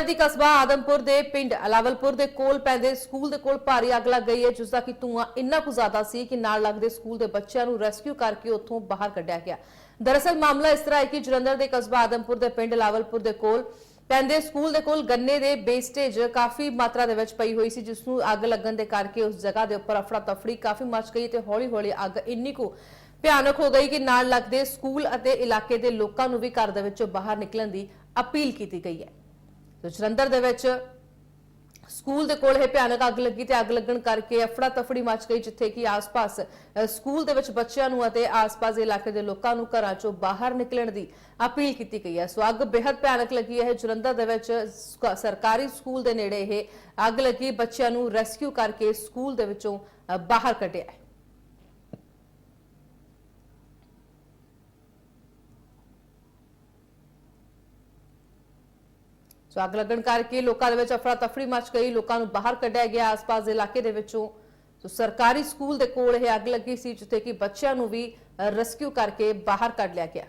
ਜਲੰਧਰ ਦੀ ਕਸਬਾ ਆਦਮਪੁਰ ਦੇ ਪਿੰਡ ਅਲਾਵਲਪੁਰ ਦੇ ਕੋਲ ਪੈਂਦੇ ਸਕੂਲ ਦੇ ਕੋਲ ਭਾਰੀ ਅੱਗ ਲੱਗ ਗਈ ਹੈ। ਜਿਸ ਦਾ ਕਿ ਧੂਆਂ ਇੰਨਾ ਕੁ ਜ਼ਿਆਦਾ ਸੀ ਕਿ ਨਾਲ ਲੱਗਦੇ ਸਕੂਲ ਦੇ ਬੱਚਿਆਂ ਨੂੰ ਰੈਸਕਿਊ ਕਰਕੇ ਉੱਥੋਂ ਬਾਹਰ ਕੱਢਿਆ ਗਿਆ। ਦਰਅਸਲ ਮਾਮਲਾ ਇਸ ਤਰ੍ਹਾਂ ਹੈ ਕਿ ਜਲੰਧਰ ਦੇ ਕਸਬਾ ਆਦਮਪੁਰ ਦੇ ਪਿੰਡ ਅਲਾਵਲਪੁਰ ਦੇ ਕੋਲ ਪੈਂਦੇ ਸਕੂਲ ਦੇ ਕੋਲ ਗੰਨੇ ਦੇ ਵੇਸਟੇਜ ਕਾਫੀ ਮਾਤਰਾ ਦੇ ਵਿੱਚ ਪਈ ਹੋਈ ਸੀ, ਜਿਸ ਨੂੰ ਅੱਗ ਲੱਗਣ ਦੇ ਕਰਕੇ ਉਸ ਜਗ੍ਹਾ ਦੇ ਉੱਪਰ ਅਫੜਾ ਤਫੜੀ ਕਾਫੀ ਮਚ ਗਈ ਤੇ ਹੌਲੀ-ਹੌਲੀ ਅੱਗ ਇੰਨੀ ਕੁ ਭਿਆਨਕ ਹੋ ਗਈ ਕਿ ਨਾਲ ਲੱਗਦੇ ਸਕੂਲ ਅਤੇ ਇਲਾਕੇ ਦੇ ਲੋਕਾਂ ਨੂੰ ਵੀ ਘਰ ਦੇ ਵਿੱਚੋਂ ਬਾਹਰ ਨਿਕਲਣ ਦੀ ਅਪੀਲ ਕੀਤੀ ਗਈ ਹੈ। ਤੇ ਜਲੰਧਰ ਦੇ ਵਿੱਚ ਸਕੂਲ ਦੇ ਕੋਲ ਇਹ ਭਿਆਨਕ ਅੱਗ ਲੱਗੀ ਤੇ ਅੱਗ ਲੱਗਣ ਕਰਕੇ ਅਫੜਾ ਤਫੜੀ ਮਚ ਗਈ, ਜਿੱਥੇ ਕਿ ਆਸ-ਪਾਸ ਸਕੂਲ ਦੇ ਵਿੱਚ ਬੱਚਿਆਂ ਨੂੰ ਅਤੇ ਆਸ-ਪਾਸ ਦੇ ਇਲਾਕੇ ਦੇ ਲੋਕਾਂ ਨੂੰ ਘਰਾਂ ਚੋਂ ਬਾਹਰ ਨਿਕਲਣ ਦੀ ਅਪੀਲ ਕੀਤੀ ਗਈ ਹੈ। ਸੋ ਅੱਗ ਬੇहद ਭਿਆਨਕ ਲੱਗੀ ਹੈ। ਜਲੰਧਰ ਦੇ ਵਿੱਚ ਸਰਕਾਰੀ ਸਕੂਲ ਦੇ ਨੇੜੇ ਇਹ ਅੱਗ ਲੱਗੀ। ਬੱਚਿਆਂ ਨੂੰ ਰੈਸਕਿਊ ਕਰਕੇ ਸਕੂਲ ਦੇ ਵਿੱਚੋਂ ਬਾਹਰ ਕੱਢਿਆ ਹੈ। ਸੋ ਅੱਗ ਲੱਗਣ ਕਰਕੇ ਲੋਕਾਂ ਦੇ ਵਿੱਚ ਅਫਰਾ ਤਫੜੀ ਮਚ ਗਈ, ਲੋਕਾਂ ਨੂੰ ਬਾਹਰ ਕੱਢਿਆ ਗਿਆ, ਆਸ-ਪਾਸ ਦੇ ਇਲਾਕੇ ਦੇ ਵਿੱਚੋਂ। ਸੋ ਸਰਕਾਰੀ ਸਕੂਲ ਦੇ ਕੋਲ ਇਹ ਅੱਗ ਲੱਗੀ ਸੀ, ਜਿੱਥੇ ਕਿ ਬੱਚਿਆਂ ਨੂੰ ਵੀ ਰੈਸਕਿਊ ਕਰਕੇ ਬਾਹਰ ਕੱਢ ਲਿਆ ਗਿਆ।